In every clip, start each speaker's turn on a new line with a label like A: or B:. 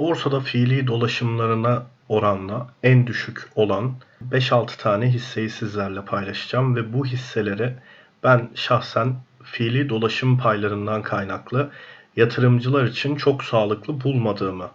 A: Borsada fiili dolaşımlarına oranla en düşük olan 5-6 tane hisseyi sizlerle paylaşacağım ve bu hisseleri ben şahsen fiili dolaşım paylarından kaynaklı yatırımcılar için çok sağlıklı bulmadığımı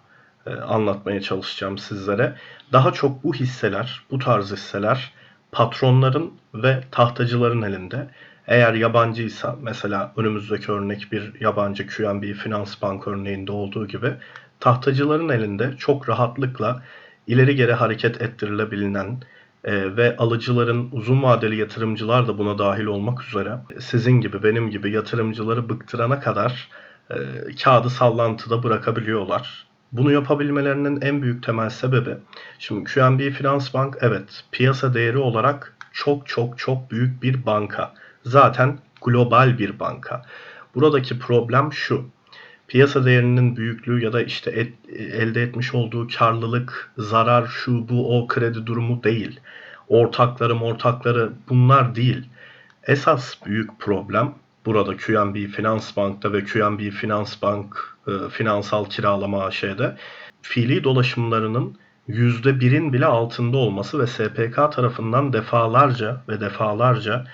A: e, anlatmaya çalışacağım sizlere. Daha çok bu hisseler, bu tarz hisseler patronların ve tahtacıların elinde. Eğer yabancıysa mesela önümüzdeki örnek bir yabancı QNB Finans Bank örneğinde olduğu gibi tahtacıların elinde çok rahatlıkla ileri geri hareket ettirilebilen e, ve alıcıların uzun vadeli yatırımcılar da buna dahil olmak üzere sizin gibi benim gibi yatırımcıları bıktırana kadar e, kağıdı sallantıda bırakabiliyorlar. Bunu yapabilmelerinin en büyük temel sebebi şimdi QNB Finans Bank evet piyasa değeri olarak çok çok çok büyük bir banka. Zaten global bir banka. Buradaki problem şu. Piyasa değerinin büyüklüğü ya da işte et, elde etmiş olduğu karlılık, zarar, şu bu o kredi durumu değil. Ortakları ortakları bunlar değil. Esas büyük problem burada QNB Finans Bank'ta ve QNB Finans Bank e, finansal kiralama AŞ'de fiili dolaşımlarının %1'in bile altında olması ve SPK tarafından defalarca ve defalarca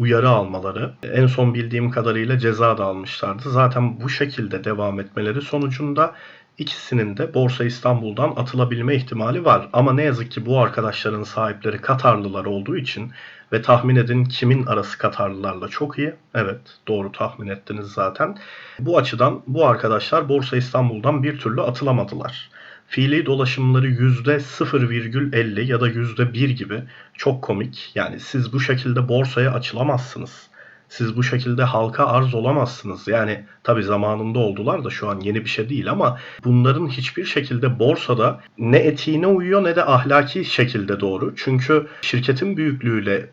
A: uyarı almaları. En son bildiğim kadarıyla ceza da almışlardı. Zaten bu şekilde devam etmeleri sonucunda ikisinin de Borsa İstanbul'dan atılabilme ihtimali var. Ama ne yazık ki bu arkadaşların sahipleri Katarlılar olduğu için ve tahmin edin kimin arası Katarlılarla çok iyi. Evet doğru tahmin ettiniz zaten. Bu açıdan bu arkadaşlar Borsa İstanbul'dan bir türlü atılamadılar fiili dolaşımları %0,50 ya da %1 gibi çok komik. Yani siz bu şekilde borsaya açılamazsınız. Siz bu şekilde halka arz olamazsınız. Yani tabi zamanında oldular da şu an yeni bir şey değil ama bunların hiçbir şekilde borsada ne etiğine uyuyor ne de ahlaki şekilde doğru. Çünkü şirketin büyüklüğüyle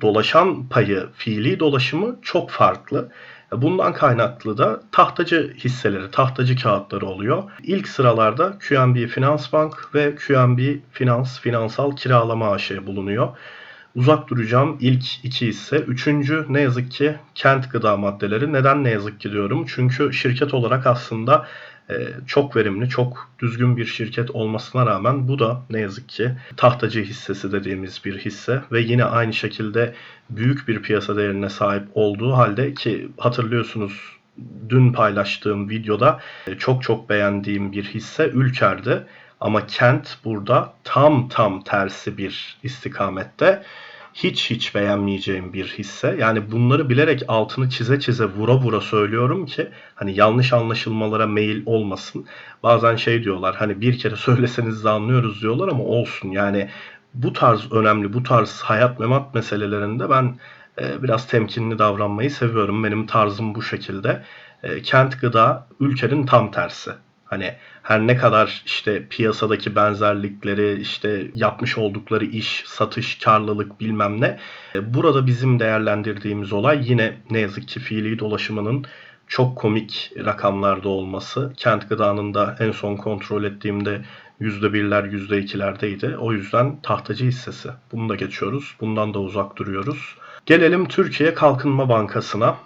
A: dolaşan payı, fiili dolaşımı çok farklı. Bundan kaynaklı da tahtacı hisseleri, tahtacı kağıtları oluyor. İlk sıralarda QNB Finans Bank ve QNB Finans Finansal Kiralama AŞ bulunuyor. Uzak duracağım ilk iki hisse. Üçüncü ne yazık ki kent gıda maddeleri. Neden ne yazık ki diyorum? Çünkü şirket olarak aslında çok verimli, çok düzgün bir şirket olmasına rağmen bu da ne yazık ki tahtacı hissesi dediğimiz bir hisse ve yine aynı şekilde büyük bir piyasa değerine sahip olduğu halde ki hatırlıyorsunuz dün paylaştığım videoda e, çok çok beğendiğim bir hisse Ülker'di. Ama kent burada tam tam tersi bir istikamette hiç hiç beğenmeyeceğim bir hisse. Yani bunları bilerek altını çize çize vura vura söylüyorum ki hani yanlış anlaşılmalara meyil olmasın. Bazen şey diyorlar hani bir kere söyleseniz de anlıyoruz diyorlar ama olsun. Yani bu tarz önemli bu tarz hayat memat meselelerinde ben e, biraz temkinli davranmayı seviyorum. Benim tarzım bu şekilde. E, kent gıda ülkenin tam tersi. Hani her ne kadar işte piyasadaki benzerlikleri, işte yapmış oldukları iş, satış, karlılık bilmem ne. e, Burada bizim değerlendirdiğimiz olay yine ne yazık ki fiili dolaşımının çok komik rakamlarda olması. Kent gıdanın da en son kontrol ettiğimde %1'ler %2'lerdeydi. O yüzden tahtacı hissesi. Bunu da geçiyoruz. Bundan da uzak duruyoruz. Gelelim Türkiye Kalkınma Bankası'na.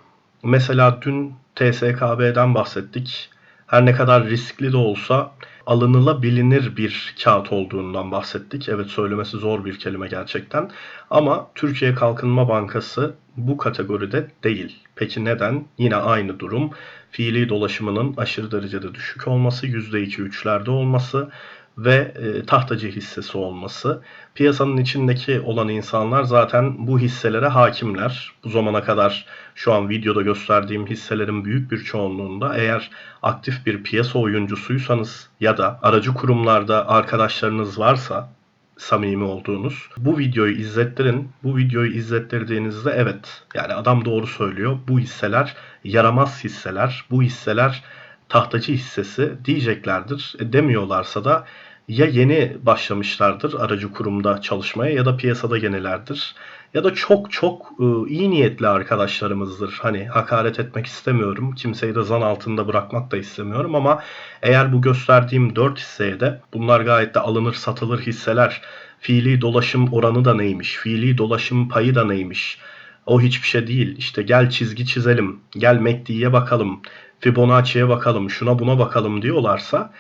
A: Mesela dün TSKB'den bahsettik her ne kadar riskli de olsa alınılabilir bir kağıt olduğundan bahsettik. Evet söylemesi zor bir kelime gerçekten. Ama Türkiye Kalkınma Bankası bu kategoride değil. Peki neden? Yine aynı durum. Fiili dolaşımının aşırı derecede düşük olması, %2-3'lerde olması ve e, tahtacı hissesi olması. Piyasanın içindeki olan insanlar zaten bu hisselere hakimler. Bu zamana kadar şu an videoda gösterdiğim hisselerin büyük bir çoğunluğunda eğer aktif bir piyasa oyuncusuysanız ya da aracı kurumlarda arkadaşlarınız varsa samimi olduğunuz. Bu videoyu izlettirin. Bu videoyu izlettirdiğinizde evet yani adam doğru söylüyor. Bu hisseler yaramaz hisseler. Bu hisseler tahtacı hissesi diyeceklerdir. E, demiyorlarsa da ya yeni başlamışlardır aracı kurumda çalışmaya ya da piyasada yenilerdir. Ya da çok çok e, iyi niyetli arkadaşlarımızdır. Hani hakaret etmek istemiyorum. Kimseyi de zan altında bırakmak da istemiyorum ama eğer bu gösterdiğim 4 hisseye de bunlar gayet de alınır satılır hisseler. Fiili dolaşım oranı da neymiş? Fiili dolaşım payı da neymiş? O hiçbir şey değil. İşte gel çizgi çizelim. Gel MACD'ye bakalım. Fibonacci'ye bakalım. Şuna buna bakalım diyorlarsa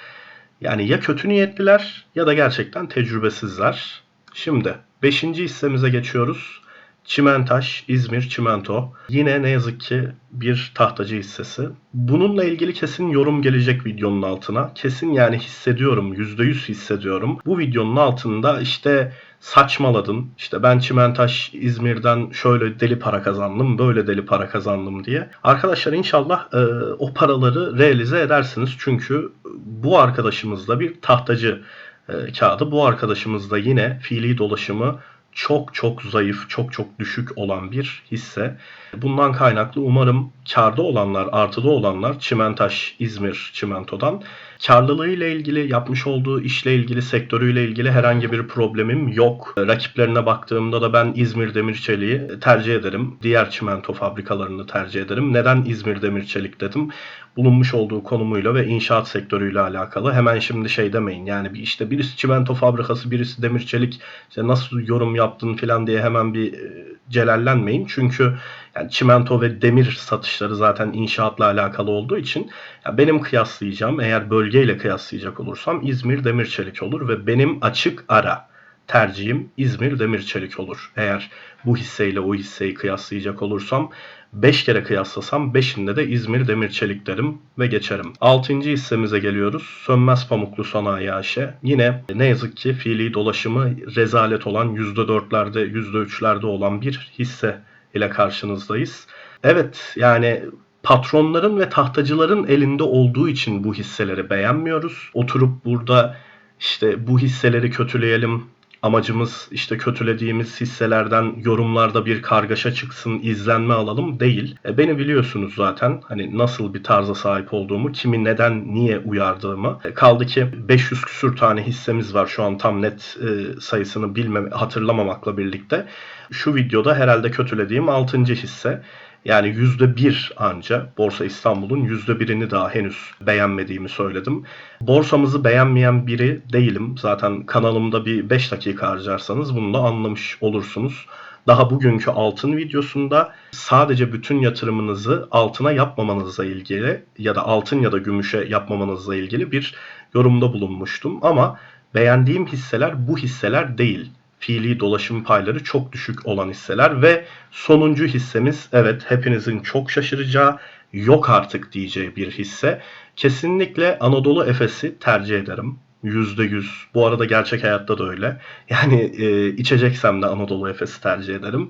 A: Yani ya kötü niyetliler ya da gerçekten tecrübesizler. Şimdi 5. hissemize geçiyoruz. Çimentaş, İzmir Çimento. Yine ne yazık ki bir tahtacı hissesi. Bununla ilgili kesin yorum gelecek videonun altına. Kesin yani hissediyorum, %100 hissediyorum. Bu videonun altında işte saçmaladın. İşte ben Çimentaş İzmir'den şöyle deli para kazandım, böyle deli para kazandım diye. Arkadaşlar inşallah e, o paraları realize edersiniz. Çünkü bu arkadaşımız da bir tahtacı e, kağıdı. Bu arkadaşımız da yine fiili dolaşımı çok çok zayıf, çok çok düşük olan bir hisse. Bundan kaynaklı umarım karda olanlar, artıda olanlar Çimentaş İzmir Çimento'dan karlılığıyla ilgili, yapmış olduğu işle ilgili, sektörüyle ilgili herhangi bir problemim yok. Rakiplerine baktığımda da ben İzmir Demir Çelik'i tercih ederim. Diğer çimento fabrikalarını tercih ederim. Neden İzmir Demir Çelik dedim? bulunmuş olduğu konumuyla ve inşaat sektörüyle alakalı. Hemen şimdi şey demeyin yani işte birisi çimento fabrikası birisi demir çelik işte nasıl yorum yaptın falan diye hemen bir e, celallenmeyin. Çünkü yani çimento ve demir satışları zaten inşaatla alakalı olduğu için ya benim kıyaslayacağım eğer bölgeyle kıyaslayacak olursam İzmir Demir Çelik olur ve benim açık ara tercihim İzmir Demir Çelik olur. Eğer bu hisseyle o hisseyi kıyaslayacak olursam 5 kere kıyaslasam 5'inde de İzmir Demir Çelik derim ve geçerim. 6. hissemize geliyoruz. Sönmez Pamuklu Sanayi AŞ. Yine ne yazık ki fiili dolaşımı rezalet olan %4'lerde %3'lerde olan bir hisse ile karşınızdayız. Evet yani patronların ve tahtacıların elinde olduğu için bu hisseleri beğenmiyoruz. Oturup burada işte bu hisseleri kötüleyelim, amacımız işte kötülediğimiz hisselerden yorumlarda bir kargaşa çıksın, izlenme alalım değil. E, beni biliyorsunuz zaten hani nasıl bir tarza sahip olduğumu, kimi neden, niye uyardığımı. E, kaldı ki 500 küsür tane hissemiz var şu an tam net e, sayısını bilmem hatırlamamakla birlikte. Şu videoda herhalde kötülediğim 6. hisse. Yani %1 anca Borsa İstanbul'un %1'ini daha henüz beğenmediğimi söyledim. Borsamızı beğenmeyen biri değilim. Zaten kanalımda bir 5 dakika harcarsanız bunu da anlamış olursunuz. Daha bugünkü altın videosunda sadece bütün yatırımınızı altına yapmamanızla ilgili ya da altın ya da gümüşe yapmamanızla ilgili bir yorumda bulunmuştum. Ama beğendiğim hisseler bu hisseler değil fiili dolaşım payları çok düşük olan hisseler ve sonuncu hissemiz evet hepinizin çok şaşıracağı yok artık diyeceği bir hisse. Kesinlikle Anadolu Efes'i tercih ederim. %100. Bu arada gerçek hayatta da öyle. Yani e, içeceksem de Anadolu Efes'i tercih ederim.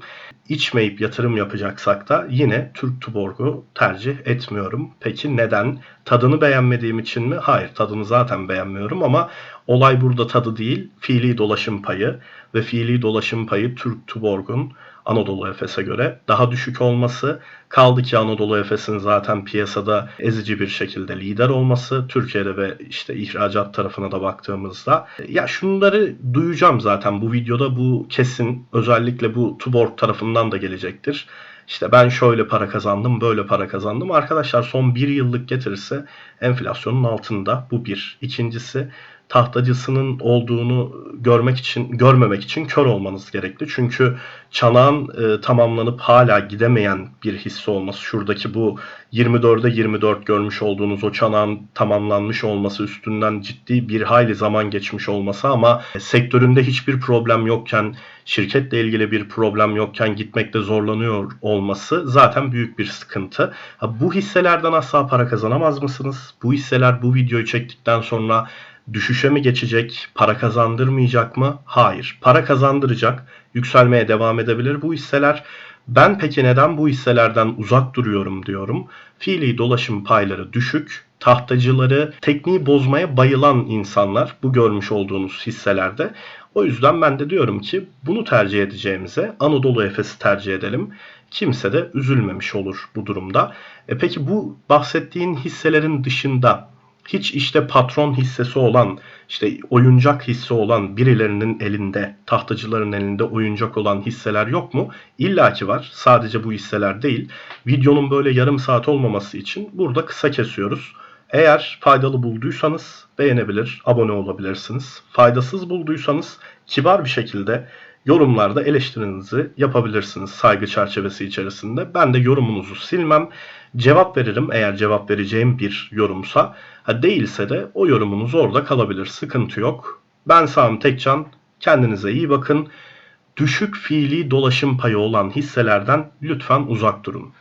A: İçmeyip yatırım yapacaksak da yine Türk Tuborg'u tercih etmiyorum. Peki neden? Tadını beğenmediğim için mi? Hayır tadını zaten beğenmiyorum ama olay burada tadı değil fiili dolaşım payı ve fiili dolaşım payı Türk Tuborg'un Anadolu Efes'e göre daha düşük olması. Kaldı ki Anadolu Efes'in zaten piyasada ezici bir şekilde lider olması. Türkiye'de ve işte ihracat tarafına da baktığımızda. Ya şunları duyacağım zaten bu videoda bu kesin özellikle bu Tuborg tarafından da gelecektir. İşte ben şöyle para kazandım, böyle para kazandım. Arkadaşlar son bir yıllık getirirse enflasyonun altında. Bu bir. İkincisi tahtacısının olduğunu görmek için görmemek için kör olmanız gerekli. Çünkü çanağın e, tamamlanıp hala gidemeyen bir hisse olması şuradaki bu 24'e 24 görmüş olduğunuz o çanağın tamamlanmış olması üstünden ciddi bir hayli zaman geçmiş olması ama sektöründe hiçbir problem yokken şirketle ilgili bir problem yokken gitmekte zorlanıyor olması zaten büyük bir sıkıntı. Ha, bu hisselerden asla para kazanamaz mısınız? Bu hisseler bu videoyu çektikten sonra düşüşe mi geçecek, para kazandırmayacak mı? Hayır. Para kazandıracak, yükselmeye devam edebilir bu hisseler. Ben peki neden bu hisselerden uzak duruyorum diyorum. Fiili dolaşım payları düşük, tahtacıları tekniği bozmaya bayılan insanlar bu görmüş olduğunuz hisselerde. O yüzden ben de diyorum ki bunu tercih edeceğimize Anadolu Efes'i tercih edelim. Kimse de üzülmemiş olur bu durumda. E peki bu bahsettiğin hisselerin dışında hiç işte patron hissesi olan, işte oyuncak hisse olan birilerinin elinde, tahtacıların elinde oyuncak olan hisseler yok mu? İlla ki var. Sadece bu hisseler değil. Videonun böyle yarım saat olmaması için burada kısa kesiyoruz. Eğer faydalı bulduysanız beğenebilir, abone olabilirsiniz. Faydasız bulduysanız kibar bir şekilde yorumlarda eleştirinizi yapabilirsiniz saygı çerçevesi içerisinde. Ben de yorumunuzu silmem. Cevap veririm eğer cevap vereceğim bir yorumsa. Ha değilse de o yorumunuz orada kalabilir. Sıkıntı yok. Ben Sami Tekcan. Kendinize iyi bakın. Düşük fiili dolaşım payı olan hisselerden lütfen uzak durun.